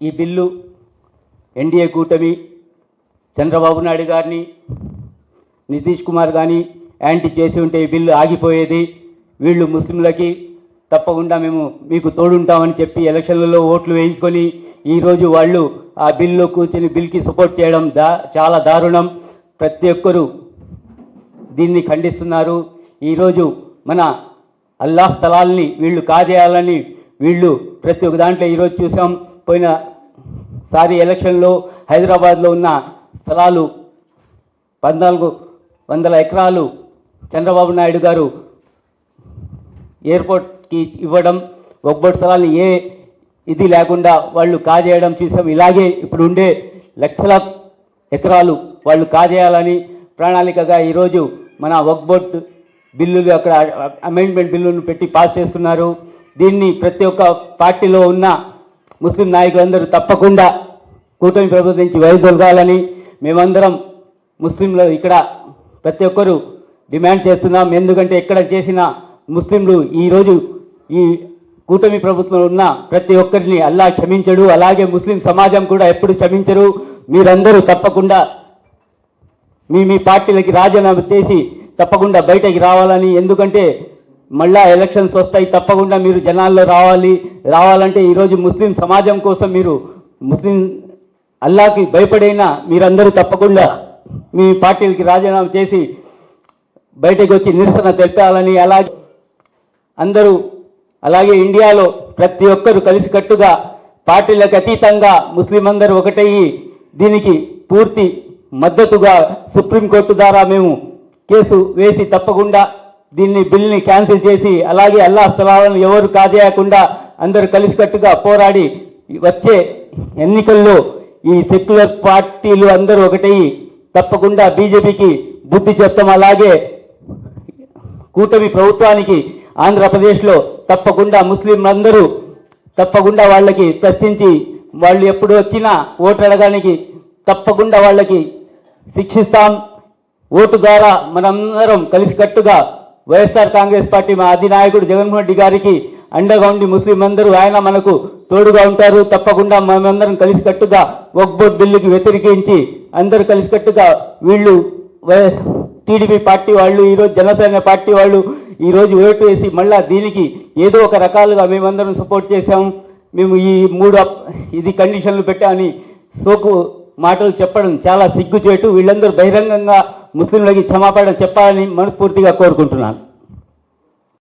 ఈ bill NDA కూటమి చంద్రబాబు నాయుడు గారిని నితీష్ కుమార్ కానీ యాంటీ చేసి ఉంటే ఈ బిల్లు ఆగిపోయేది. వీళ్ళు ముస్లింలకి తప్పకుండా మేము మీకు తోడుంటామని చెప్పి ఎలక్షన్లలో ఓట్లు వేయించుకొని ఈరోజు వాళ్ళు ఆ బిల్లు కూర్చొని బిల్కి సపోర్ట్ చేయడం దా చాలా దారుణం. ప్రతి ఒక్కరూ దీన్ని ఖండిస్తున్నారు. ఈరోజు మన అల్లాహ్ స్థలాల్ని వీళ్ళు కాజేయాలని వీళ్ళు ప్రతి ఒక్క దాంట్లో ఈరోజు చూసాం. పోయిన సారి ఎలక్షన్లో హైదరాబాద్లో ఉన్న స్థలాలు పద్నాలుగు వందల ఎకరాలు చంద్రబాబు నాయుడు గారు ఎయిర్పోర్ట్కి ఇవ్వడం ఒక్కటి స్థలాన్ని ఏ ఇది లేకుండా వాళ్ళు కాజేయడం చూసాం. ఇలాగే ఇప్పుడు ఉండే లక్షల ఎకరాలు వాళ్ళు కాజేయాలని ప్రణాళికగా ఈరోజు మన వక్బోర్డ్ బిల్లులు అక్కడ అమెండ్మెంట్ బిల్లును పెట్టి పాస్ చేసుకున్నారు దీన్ని ప్రతి ఒక్క పార్టీలో ఉన్న ముస్లిం నాయకులందరూ తప్పకుండా కూటమి ప్రభుత్వం నుంచి వైదొలగాలని మేమందరం ముస్లింలు ఇక్కడ ప్రతి ఒక్కరూ డిమాండ్ చేస్తున్నాం. ఎందుకంటే ఎక్కడ చేసిన ముస్లింలు ఈరోజు ఈ కూటమి ప్రభుత్వంలో ఉన్న ప్రతి ఒక్కరిని అల్లా క్షమించడు. అలాగే ముస్లిం సమాజం కూడా ఎప్పుడు క్షమించరు. మీరందరూ తప్పకుండా మీ మీ పార్టీలకి రాజీనామా చేసి తప్పకుండా బయటకి రావాలని. ఎందుకంటే మళ్ళా ఎలక్షన్స్ వస్తాయి తప్పకుండా మీరు జనాల్లో రావాలి. రావాలంటే ఈరోజు ముస్లిం సమాజం కోసం మీరు ముస్లిం అల్లాకి భయపడైనా మీరందరూ తప్పకుండా మీ పార్టీలకి రాజీనామా చేసి బయటకు వచ్చి నిరసన తెలిపాలని అలాగే అందరూ అలాగే ఇండియాలో ప్రతి ఒక్కరు కలిసికట్టుగా పార్టీలకు అతీతంగా ముస్లిం అందరూ ఒకటయ్యి దీనికి పూర్తి మద్దతుగా సుప్రీంకోర్టు ద్వారా మేము కేసు వేసి తప్పకుండా దీన్ని బిల్ని క్యాన్సిల్ చేసి అలాగే అల్లా స్థలాలను ఎవరు కాజేయకుండా అందరూ కలిసికట్టుగా పోరాడి వచ్చే ఎన్నికల్లో ఈ సెక్యులర్ పార్టీలు అందరూ ఒకటయ్యి తప్పకుండా బీజేపీకి బుద్ధి చెప్తాం. అలాగే కూటమి ప్రభుత్వానికి ఆంధ్రప్రదేశ్లో తప్పకుండా ముస్లింలందరూ తప్పకుండా వాళ్ళకి ప్రశ్నించి వాళ్ళు ఎప్పుడు వచ్చినా ఓటు అడగడానికి తప్పకుండా వాళ్ళకి శిక్షిస్తాం. ఓటు ద్వారా మనందరం కలిసికట్టుగా వైఎస్ఆర్ కాంగ్రెస్ పార్టీ మా అధినాయకుడు జగన్మోహన్ రెడ్డి గారికి అండగా ఉండి ముస్లిం అందరూ ఆయన మనకు తోడుగా ఉంటారు. తప్పకుండా మేమందరం కలిసికట్టుగా ఒక్బోర్డ్ బిల్లుకి వ్యతిరేకించి అందరూ కలిసికట్టుగా వీళ్ళు టీడీపీ పార్టీ వాళ్ళు ఈరోజు జనసేన పార్టీ వాళ్ళు ఈరోజు ఓటు వేసి మళ్ళా దీనికి ఏదో ఒక రకాలుగా మేమందరం సపోర్ట్ చేశాము మేము ఈ మూడు ఇది కండిషన్లు పెట్టామని సోకు మాటలు చెప్పడం చాలా సిగ్గుచేటు. వీళ్ళందరూ బహిరంగంగా ముస్లింలకి క్షమాపణ చెప్పాలని మనస్ఫూర్తిగా కోరుకుంటున్నాను.